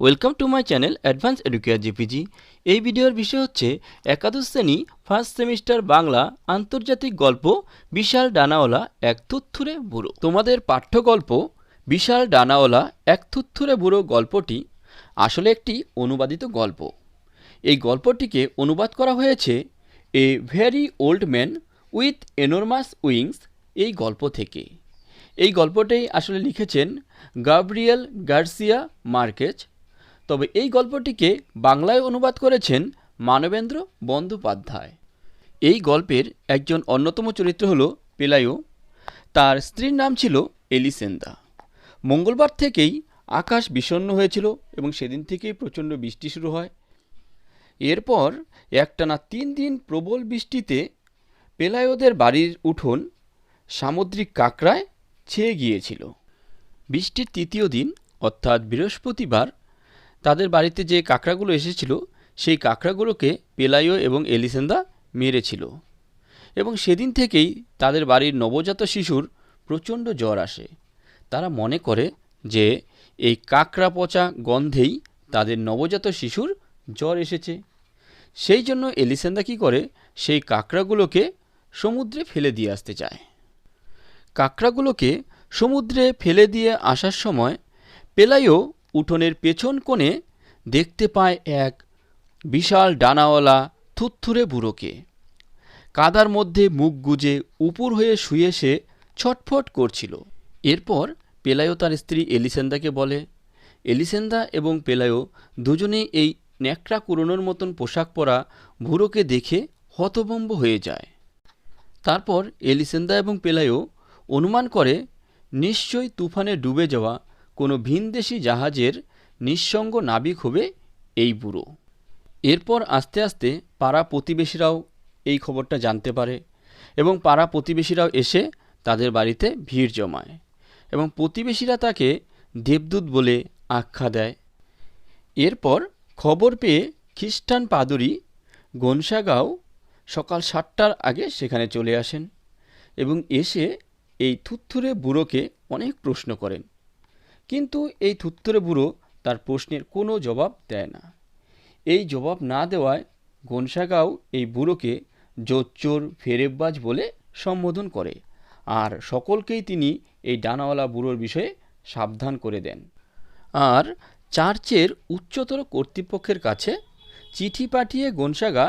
Welcome to my channel advance educare GPG এই ভিডিওর বিষয় হচ্ছে, একাদশ শ্রেণি ফার্স্ট সেমিস্টার বাংলা, আন্তর্জাতিক গল্প, বিশাল ডানাওয়ালা এক থুত্থুরে বুড়ো। তোমাদের পাঠ্যগল্প, বিশাল ডানাওয়ালা এক থুত্থুরে বুড়ো গল্পটি আসলে একটি অনুবাদিত গল্প। এই গল্পটিকে অনুবাদ করা হয়েছে a very old man with enormous wings এই গল্প থেকে। এই গল্পটাই আসলে লিখেছেন গাব্রিয়েল গার্সিয়া মার্কেজ তবে এই গল্পটিকে বাংলায় অনুবাদ করেছেন মানবেন্দ্র বন্দ্যোপাধ্যায়। এই গল্পের একজন অন্যতম চরিত্র হল পেলায়ো তার স্ত্রীর নাম ছিল এলিসেন্দা। মঙ্গলবার থেকেই আকাশ বিষণ্ণ হয়েছিল এবং সেদিন থেকেই প্রচণ্ড বৃষ্টি শুরু হয়। এরপর একটানা তিন দিন প্রবল বৃষ্টিতে পেলায়োদের বাড়ির উঠোন সামুদ্রিক কাঁকড়ায় ছেয়ে গিয়েছিল। বৃষ্টির তৃতীয় দিন, অর্থাৎ বৃহস্পতিবার তাদের বাড়িতে যে কাঁকড়াগুলো এসেছিল, সেই কাঁকড়াগুলোকে পেলায়ো এবং এলিসেন্দা মেরেছিল। এবং সেদিন থেকেই তাদের বাড়ির নবজাত শিশুর প্রচণ্ড জ্বর আসে। তারা মনে করে যে, এই কাঁকড়া পচা গন্ধেই তাদের নবজাত শিশুর জ্বর এসেছে। সেই জন্য এলিসেন্দা কী করে, সেই কাঁকড়াগুলোকে সমুদ্রে ফেলে দিয়ে আসতে চায়। কাঁকড়াগুলোকে সমুদ্রে ফেলে দিয়ে আসার সময় পেলাইও উঠোনের পেছন কোণে দেখতে পায় এক বিশাল ডানাওয়ালা থুত্থুরে বুড়োকে। কাদার মধ্যে মুখ গুজে উপুর হয়ে শুয়ে সে ছটফট করছিল। এরপর পেলায়ো তার স্ত্রী এলিসেন্দাকে বলে, এলিসেন্দা এবং পেলায়ো দুজনেই এই ন্যাকড়া কুড়োনোর মতন পোশাক পরা বুড়োকে দেখে হতভম্ব হয়ে যায়। তারপর এলিসেন্দা এবং পেলায়ো অনুমান করে, নিশ্চয়ই তুফানে ডুবে যাওয়া কোনো ভিনদেশি জাহাজের নিঃসঙ্গ নাবিক হবে এই বুড়ো। এরপর আস্তে আস্তে পাড়া প্রতিবেশীরাও এই খবরটা জানতে পারে এবং পাড়া প্রতিবেশীরাও এসে তাদের বাড়িতে ভিড় জমায় এবং প্রতিবেশীরা তাকে দেবদূত বলে আখ্যা দেয়। এরপর খবর পেয়ে খ্রিস্টান পাদুরি গনসাগাঁও সকাল সাতটার আগে সেখানে চলে আসেন এবং এসে এই থুত্থুরে বুড়োকে অনেক প্রশ্ন করেন। কিন্তু এই থুত্থুরে বুড়ো তার প্রশ্নের কোনো জবাব দেয় না। এই জবাব না দেওয়ায় গনসাগাঁও এই বুড়োকে জোচ্চোর ফেরেববাজ বলে সম্বোধন করে আর সকলকেই তিনি এই ডানাওয়ালা বুড়োর বিষয়ে সাবধান করে দেন। আর চার্চের উচ্চতর কর্তৃপক্ষের কাছে চিঠি পাঠিয়ে গনসাগা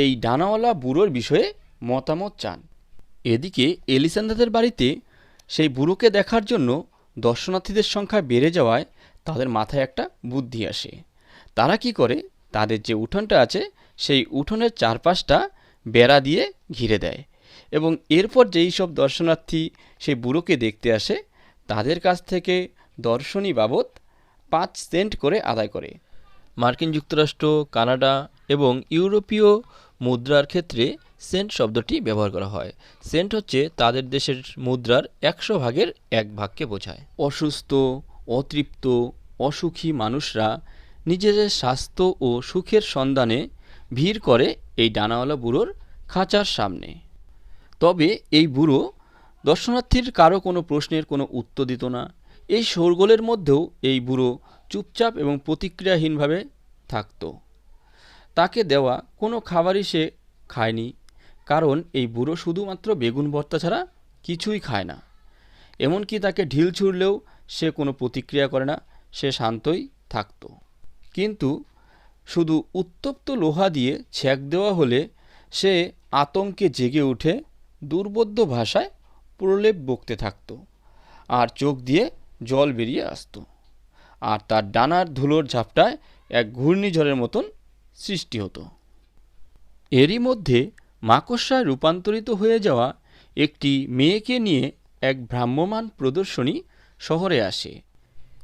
এই ডানাওয়ালা বুড়োর বিষয়ে মতামত চান। এদিকে এলিসান্দাদের বাড়িতে সেই বুড়োকে দেখার জন্য দর্শনার্থীদের সংখ্যা বেড়ে যাওয়ায় তাদের মাথায় একটা বুদ্ধি আসে। তারা কি করে? তাদের যে উঠোনটা আছে, সেই উঠোনের চারপাশটা বেড়া দিয়ে ঘিরে দেয় এবং এরপর যেই সব দর্শনার্থী সেই বুড়োকে দেখতে আসে, তাদের কাছ থেকে দর্শনী বাবদ পাঁচ সেন্ট করে আদায় করে। মার্কিন যুক্তরাষ্ট্র, কানাডা এবং ইউরোপীয় মুদ্রার ক্ষেত্রে সেন্ট শব্দটি ব্যবহার করা হয়। সেন্ট হচ্ছে তাদের দেশের মুদ্রার একশো ভাগের এক ভাগকে বোঝায়। অসুস্থ অতৃপ্ত, অসুখী মানুষরা নিজেদের স্বাস্থ্য ও সুখের সন্ধানে ভিড় করে এই ডানাওয়ালা বুড়োর খাঁচার সামনে। তবে এই বুড়ো দর্শনার্থীর কারও কোনো প্রশ্নের কোনো উত্তর দিত না। এই শোরগোলের মধ্যেও এই বুড়ো চুপচাপ এবং প্রতিক্রিয়াহীনভাবে থাকত। তাকে দেওয়া কোনো খাবারই সে খায়নি, কারণ এই বুড়ো শুধুমাত্র বেগুন ভর্তা ছাড়া কিছুই খায় না। এমনকি তাকে ঢিল ছুড়লেও সে কোনো প্রতিক্রিয়া করে না, সে শান্তই থাকত। কিন্তু শুধু উত্তপ্ত লোহা দিয়ে ছ্যাক দেওয়া হলে সে আতঙ্কে জেগে উঠে দুর্বোধ্য ভাষায় প্রলেপ বকতে থাকত আর চোখ দিয়ে জল বেরিয়ে আসতো আর তার ডানার ধুলোর ঝাপটায় এক ঘূর্ণিঝড়ের মতন সৃষ্টি হতো। এরই মধ্যে মাকড়সায় রূপান্তরিত হয়ে যাওয়া একটি মেয়েকে নিয়ে এক ভ্রাম্যমান প্রদর্শনী শহরে আসে।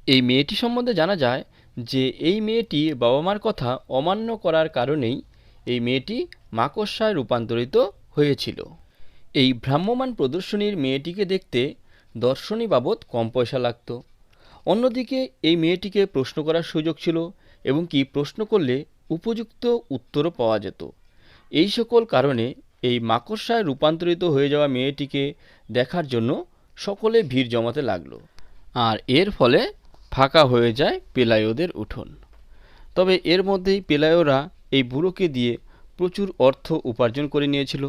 এই মেয়েটি সম্বন্ধে জানা যায় যে এই মেয়েটি বাবা মার কথা অমান্য করার কারণেই এই মেয়েটি মাকড়সায় রূপান্তরিত হয়েছিল। এই ভ্রাম্যমান প্রদর্শনীর মেয়েটিকে দেখতে দর্শনী বাবদ কম পয়সা লাগত। অন্যদিকে এই মেয়েটিকে প্রশ্ন করার সুযোগ ছিল এবং কি প্রশ্ন করলে উপযুক্ত উত্তরও পাওয়া যেত। এই সকল কারণে এই মাকড়সায় রূপান্তরিত হয়ে যাওয়া মেয়েটিকে দেখার জন্য সকলে ভিড় জমাতে লাগল। আর এর ফলে ফাঁকা হয়ে যায় পেলায়োদের উঠোন। তবে এর মধ্যেই পেলায়োরা এই বুড়োকে দিয়ে প্রচুর অর্থ উপার্জন করে নিয়েছিল।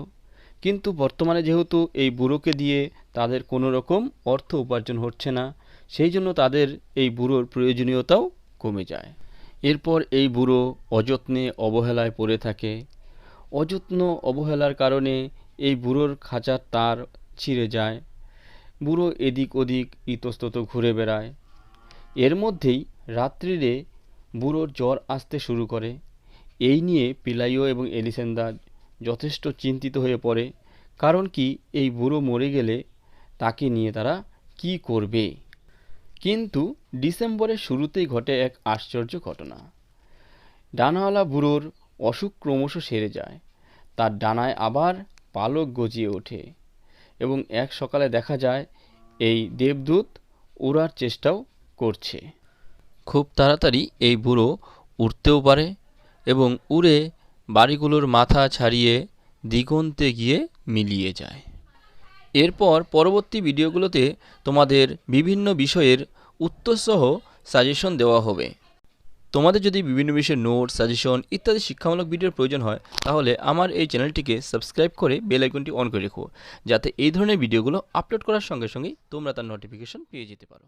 কিন্তু বর্তমানে যেহেতু এই বুড়োকে দিয়ে তাদের কোনো রকম অর্থ উপার্জন হচ্ছে না, সেই জন্য তাদের এই বুড়োর প্রয়োজনীয়তাও কমে যায়। এরপর এই বুড়ো অযত্নে অবহেলায় পড়ে থাকে। অযত্ন অবহেলার কারণে এই বুড়োর খাঁচার তার ছিঁড়ে যায়। বুড়ো এদিক ওদিক ইতস্তত ঘুরে বেড়ায়। এর মধ্যেই রাত্রিরে বুড়োর জ্বর আসতে শুরু করে। এই নিয়ে পিলাইও এবং এলিসেন্দা যথেষ্ট চিন্তিত হয়ে পড়ে, কারণ কি এই বুড়ো মরে গেলে তাকে নিয়ে তারা কি করবে? কিন্তু ডিসেম্বরের শুরুতেই ঘটে এক আশ্চর্য ঘটনা। ডানাওয়ালা বুড়োর অসুখ ক্রমশ সেরে যায়। তার ডানায় আবার পালক গজিয়ে ওঠে এবং এক সকালে দেখা যায় এই দেবদূত উড়ার চেষ্টাও করছে। খুব তাড়াতাড়ি এই বুড়ো উড়তেও পারে এবং উড়ে বাড়িগুলোর মাথা ছাড়িয়ে দিগন্তে গিয়ে মিলিয়ে যায়। এরপর পরবর্তী ভিডিওগুলোতে তোমাদের বিভিন্ন বিষয়ের উত্তরসহ সাজেশন দেওয়া হবে। তোমাদের যদি বিভিন্ন বিষয়ে নোট সাজেশন ইত্যাদি শিক্ষামূলক ভিডিওর প্রয়োজন হয়, তাহলে আমার এই চ্যানেলটিকে সাবস্ক্রাইব করে বেল আইকনটি অন করে রেখো, যাতে এই ধরনের ভিডিওগুলো আপলোড করার সঙ্গে সঙ্গেই তোমরা তার নোটিফিকেশন পেয়ে যেতে পারো।